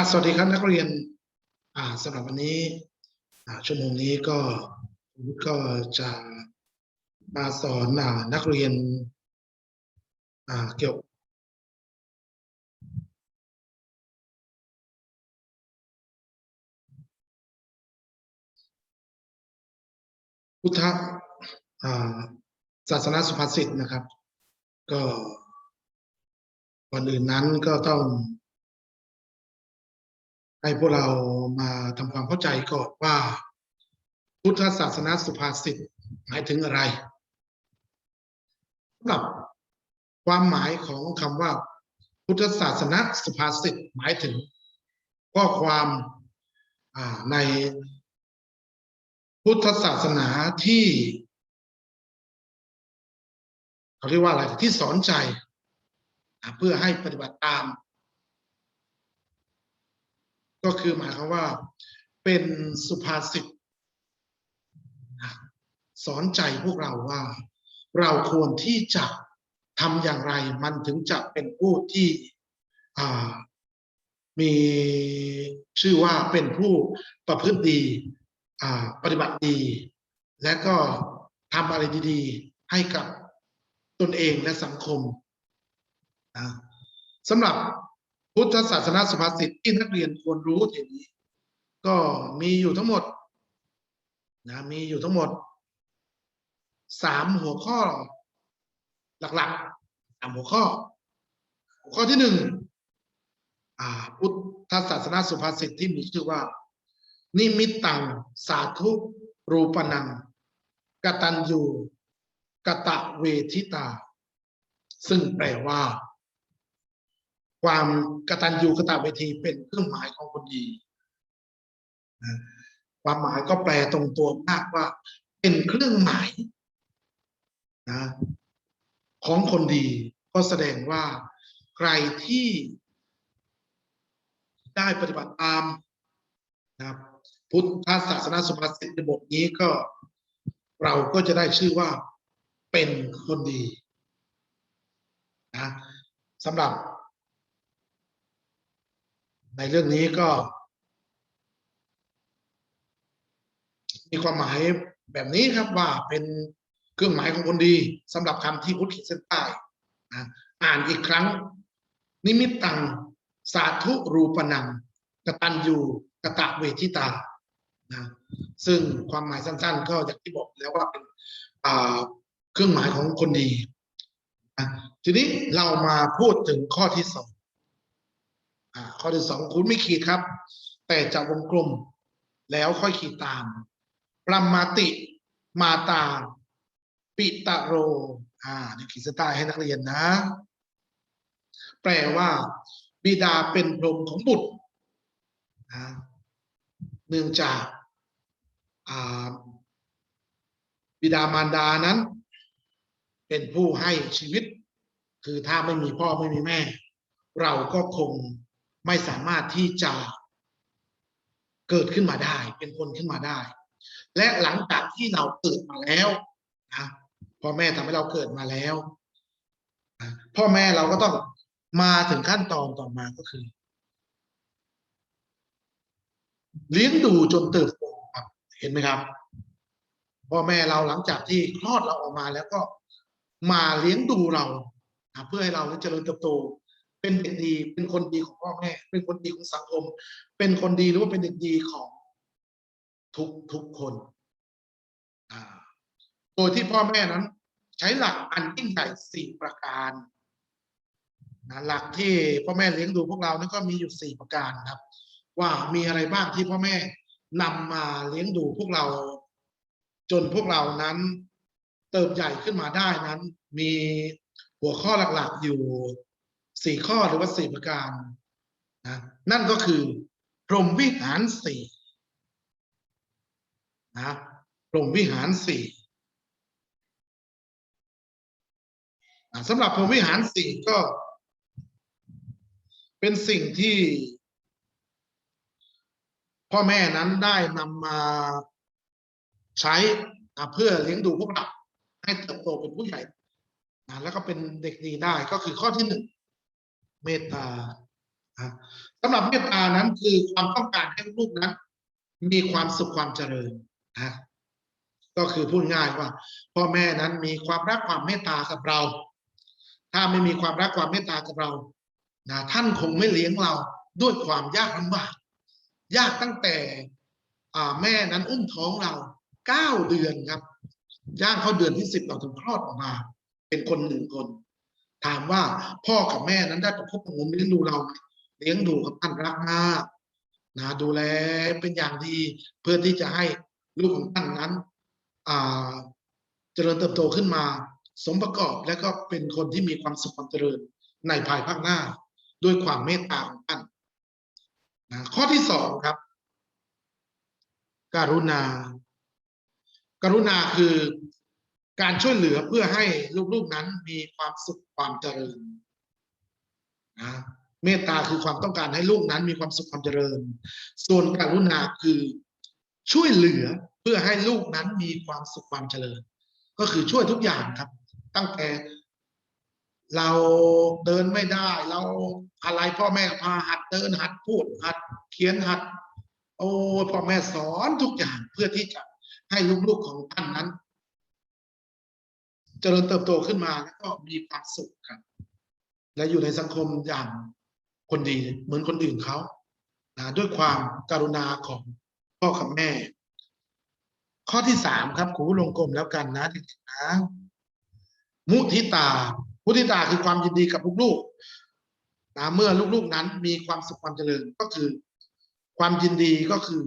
อะสวัสดีครับนักเรียนอ่าสำหรับวันนี้อ่าชั่วโมงนี้ก็ก็จะมาสอนอ่านักเรียนอ่าเกี่ยวพุทธอ่าศาสนาสุภาษิตนะครับ ก็ก่อนอื่นนั้นก็ต้อง ให้พวกเรามาทำความเข้าใจก่อนว่า พุทธศาสนาสุภาษิตหมายถึงอะไรสำหรับความหมายของคำว่า พุทธศาสนาสุภาษิตหมายถึงข้อความในพุทธศาสนาที่เขาเรียกว่าอะไรที่สอนใจ เพื่อให้ปฏิบัติตาม ก็คือหมายความว่าเป็นสุภาษิตสอนใจพวกเราว่า เราควรที่จะทำอย่างไรมันถึงจะเป็นผู้ที่มีชื่อว่าเป็นผู้ประพฤติดีปฏิบัติดี และก็ทำอะไรดีๆ ให้กับตนเองและสังคมนะสำหรับ พุทธศาสนาสุภาษิตที่นักเรียนควรรู้ทีนี้ ก็มีอยู่ทั้งหมดนะมีอยู่ทั้งหมดสามหัวข้อ หลักๆสามหัวข้อ หัวข้อที่หนึ่งอ่าพุทธศาสนาสุภาษิตที่มีชื่อว่า นิมิตตังสาธุรูปนังกตัญญูกตะเวทิตา ซึ่งแปลว่า ความกตัญญูกตเวทีเป็นเครื่องหมายของคนดีความหมายก็แปลตรงตัวมากว่า เป็นเครื่องหมายนะของคนดีก็แสดงว่าใครที่ได้ปฏิบัติตามนะพุทธศาสนาสุภาษิตในบทนี้ก็เราก็จะได้ชื่อว่าเป็นคนดีนะสำหรับ ในเรื่องนี้ก็ มีความหมายแบบนี้ครับว่าเป็นเครื่องหมายของคนดีสำหรับคำที่พุทธขีดเส้นใต้นะอ่านอีกครั้ง นิมิตตัง สาธุรูปนังกตัญญูกะตะเวทิตานะซึ่งความหมายสั้น ๆ ก็อย่างที่บอกแล้วว่าเป็นเครื่องหมายของคนดีนะทีนี้เรามาพูดถึงข้อที่สอง ข้อที่สองคุณไม่ขีดครับ แต่จะวงกลม แล้วค่อยขีดตามปรมาติมาตา ปิตะโร อ่านี่ขีดเส้นใต้ให้นักเรียนนะ แปลว่า บิดาเป็นพรหมของบุตรนะเนื่องจากบิดามารดานั้น เป็นผู้ให้ชีวิต คือถ้าไม่มีพ่อไม่มีแม่ เราก็คง ไม่สามารถที่จะเกิดขึ้นมาได้ เป็นคนขึ้นมาได้ และหลังจากที่เราเกิดมาแล้วนะพ่อแม่ทำให้เราเกิดมาแล้วพ่อแม่เราก็ต้องมาถึงขั้นตอนต่อมาก็คือ เลี้ยงดูจนเติบโตครับ เห็นไหมครับพ่อแม่เราหลังจากที่คลอดเราออกมาแล้วก็มาเลี้ยงดูเราเพื่อให้เราเจริญเติบโต เป็นเด็กดี เป็นคนดีของพ่อแม่ เป็นคนดีของสังคม เป็นคนดีหรือว่าเป็นเด็กดีของทุกทุกคนอ่าโดยที่พ่อแม่นั้น ใช้หลักอันยิ่งใหญ่สี่ประการนะหลักที่พ่อแม่เลี้ยงดูพวกเรานั้นก็มีอยู่สี่ประการครับ ว่ามีอะไรบ้างที่พ่อแม่นำมาเลี้ยงดูพวกเรา จนพวกเรานั้น เติบใหญ่ขึ้นมาได้นั้น มีหัวข้อหลักๆอยู่ สี่ข้อหรือว่าสี่ประการนะนั่นก็คือ พรหมวิหารสี่นะพรหมวิหารสี่อะสำหรับพรหมวิหารสี่ก็ เป็นสิ่งที่ พ่อแม่นั้นได้นำมาใช้อะเพื่อเลี้ยงดูพวกเราให้เติบโตเป็นผู้ใหญ่นะแล้วก็เป็นเด็กดีได้ก็คือข้อที่หนึ่ง เมตตาสำหรับเมตตานั้นคือความต้องการให้ลูกนั้น มีความสุขความเจริญนะก็คือพูดง่ายว่า พ่อแม่นั้นมีความรักความเมตตากับเรา ถ้าไม่มีความรักความเมตตากับเรานะท่านคงไม่เลี้ยงเราด้วยความยากลำบากยากตั้งแต่แม่นั้นอุ้มท้องเราเก้าเดือนครับย่างเข้าเดือนที่สิบเราถึงคลอดออกมา เป็นคนหนึ่งคน ถามว่าพ่อกับแม่นั้นได้ประคบประงมเลี้ยงดูเราไหมเลี้ยงดูกับท่านรักมากนะดูแลเป็นอย่างดีเพื่อที่จะให้ลูกของท่านนั้นเจริญเติบโตขึ้นมา สมประกอบและก็เป็นคนที่มีความสุขความเจริญในภายภาคหน้า ด้วยความเมตตาของท่านนะข้อที่สองครับ การุณา การุณาคือ การช่วยเหลือเพื่อให้ลูกๆนั้นมีความสุขความเจริญนะเมตตาคือความต้องการให้ลูกนั้นมีความสุขความเจริญ ส่วนกรุณาคือช่วยเหลือเพื่อให้ลูกนั้นมีความสุขความเจริญ ก็คือช่วยทุกอย่างครับ ตั้งแต่ เราเดินไม่ได้ เราอะไรพ่อแม่พาหัดเดินหัดพูดหัดเขียนหัด โอ้พ่อแม่สอนทุกอย่างเพื่อที่จะให้ลูกๆของท่านนั้น เจริญเติบโตขึ้นมาแล้วก็มีความสุขครับ และอยู่ในสังคมอย่างคนดีเหมือนคนอื่นเขานะด้วยความการุณาของพ่อกับแม่ ข้อที่สามครับครูลงกลมแล้วกันนะทีๆนะมุทิตา มุทิตาคือความยินดีกับลูกๆนะเมื่อลูกๆนั้นมีความสุขความเจริญก็คือ ความยินดีก็คือ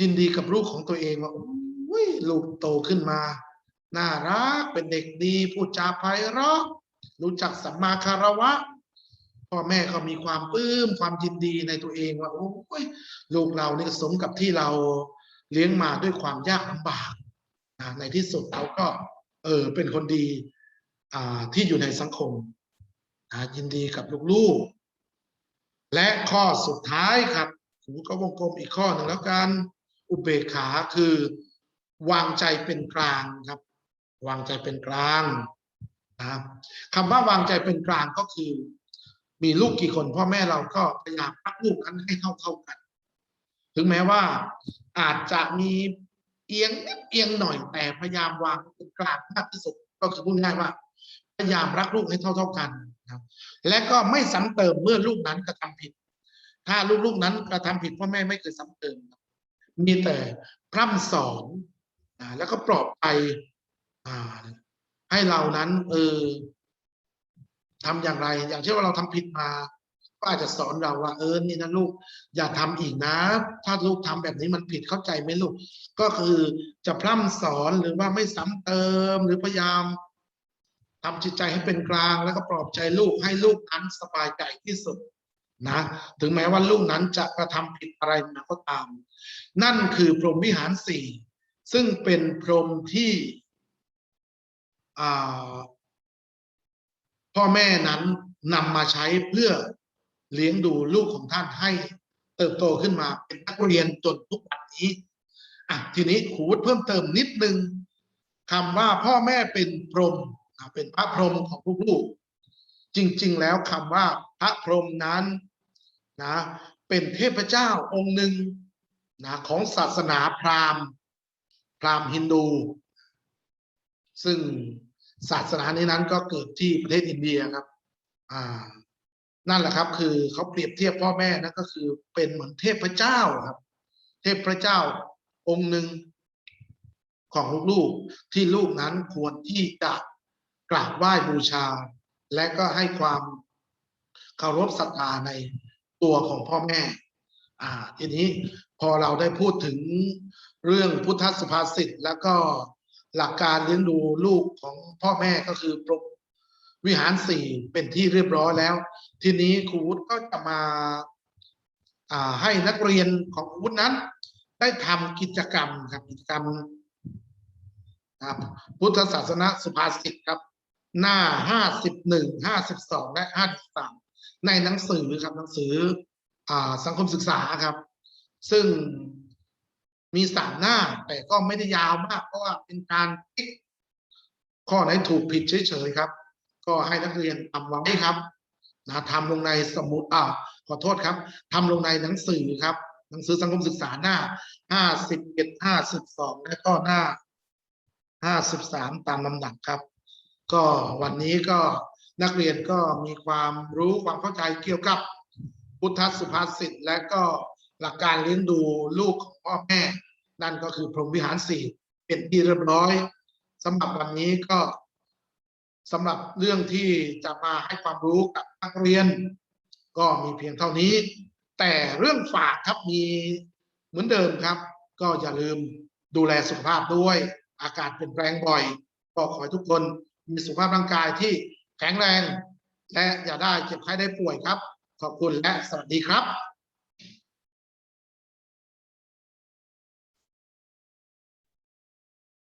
ยินดีกับลูกของตัวเองว่าอุ้ยลูกโตขึ้นมา น่ารักเป็นเด็กดีพูดจาไพเราะรู้จักสัมมาคารวะพ่อแม่ก็มีความปลื้มความยินดีในตัวเองว่าโอ้ยลูกเรานี่สมกับที่เราเลี้ยงมาด้วยความยากลำบากนะในที่สุดเขาก็ เออเป็นคนดีอ่าที่อยู่ในสังคมนะยินดีกับลูกๆ และข้อสุดท้ายครับผมก็วงกลมอีกข้อหนึ่งแล้วกัน อุเบกขาคือวางใจเป็นกลางครับ วางใจเป็นกลางนะครับคำว่าวางใจเป็นกลางก็คือ มีลูกกี่คนพ่อแม่เราก็พยายามรักลูกนั้นให้เท่าเท่าๆกัน ถึงแม้ว่าอาจจะมีเอียงนิดเอียงหน่อยแต่พยายามวางเป็นกลางมากที่สุดก็คือพูดง่ายว่า พยายามรักลูกให้เท่าเท่าๆกันนะครับและก็ไม่ซ้ำเติมเมื่อลูกนั้นกระทำผิด ถ้าลูกๆนั้นกระทำผิดพ่อแม่ไม่เคยซ้ำเติม มีแต่พร่ำสอนอ่าแล้วก็ปลอบใจ ให้เรานั้นเออทำอย่างไร อย่างเช่นว่าเราทำผิดมาก็อาจจะสอนเราว่าเออนี่นะลูก อย่าทำอีกนะ ถ้าลูกทำแบบนี้มันผิดเข้าใจไหมลูก ก็คือจะพร่ำสอนหรือว่าไม่ซ้ำเติมหรือพยายามทำจิตใจให้เป็นกลางแล้วก็ปลอบใจลูกให้ลูกนั้นสบายใจที่สุดนะ ถึงแม้ว่าลูกนั้นจะกระทำผิดอะไรมาก็ตาม นั่นคือพรหมวิหารสี่ซึ่งเป็นพรหมที่ พ่อแม่นั้นนำมาใช้เพื่อเลี้ยงดูลูกของท่านให้เติบโตขึ้นมาเป็นนักเรียนจนทุกวันนี้อะทีนี้ขูดเพิ่มเติมนิดนึงคำว่าพ่อแม่เป็นพรหมเป็นพระพรหมของลูกๆจริง ๆ แล้วคำว่าพระพรหมนั้นนะเป็นเทพเจ้าองค์หนึ่งนะของศาสนาพราหมณ์ พราหมณ์ฮินดู ซึ่ง ศาสนานี้นั้นก็เกิดที่ประเทศอินเดียครับ อ่า นั่นแหละครับ คือเขาเปรียบเทียบพ่อแม่นั่นก็คือเป็นเหมือนเทพเจ้าครับ เทพเจ้าองค์หนึ่งของลูกๆที่ลูกนั้นควรที่จะกราบไหว้บูชา และก็ให้ความเคารพศรัทธาในตัวของพ่อแม่ อ่า ทีนี้พอเราได้พูดถึงเรื่องพุทธสุภาษิตแล้วก็ หลักการเลี้ยงดูลูกของพ่อแม่ก็คือปรมวิหารสี่เป็นที่เรียบร้อยแล้ว ทีนี้ครูวุฒิก็จะมาให้นักเรียนของครูวุฒินั้น ได้ทำกิจกรรมครับกิจกรรมครับพุทธศาสนาสุภาษิตครับ หน้าห้าสิบหนึ่งห้าสิบสองและห้าสิบสามในหนังสือครับหนังสืออ่าสังคมศึกษาครับ ซึ่ง มีสามหน้า แต่ก็ไม่ได้ยาวมาก เพราะว่าเป็นการติ๊กข้อไหนถูกผิดเฉยๆครับ ก็ให้นักเรียนทำไว้ครับนะทำลงในสมุดอ่าขอโทษครับทำลงในหนังสือครับ หนังสือสังคมศึกษาหน้าห้าสิบเอ็ดห้าสิบสองและก็หน้าห้าสิบสามตามลำดับครับ ก็วันนี้ก็นักเรียนก็มีความรู้ความเข้าใจเกี่ยวกับพุทธสุภาษิตและก็ หลักการเลี้ยงดูลูกของพ่อแม่ นั่นก็คือพรหมวิหารสี่เป็นที่เรียบร้อยสำหรับวันนี้ก็สำหรับเรื่องที่จะมาให้ความรู้กับนักเรียน ก็มีเพียงเท่านี้ แต่เรื่องฝากครับมีเหมือนเดิมครับ ก็อย่าลืมดูแลสุขภาพด้วย อากาศเปลี่ยนแปลงบ่อย ก็ขอให้ทุกคนมีสุขภาพร่างกายที่แข็งแรง และอย่าได้เจ็บไข้ได้ป่วยครับ ขอบคุณและสวัสดีครับ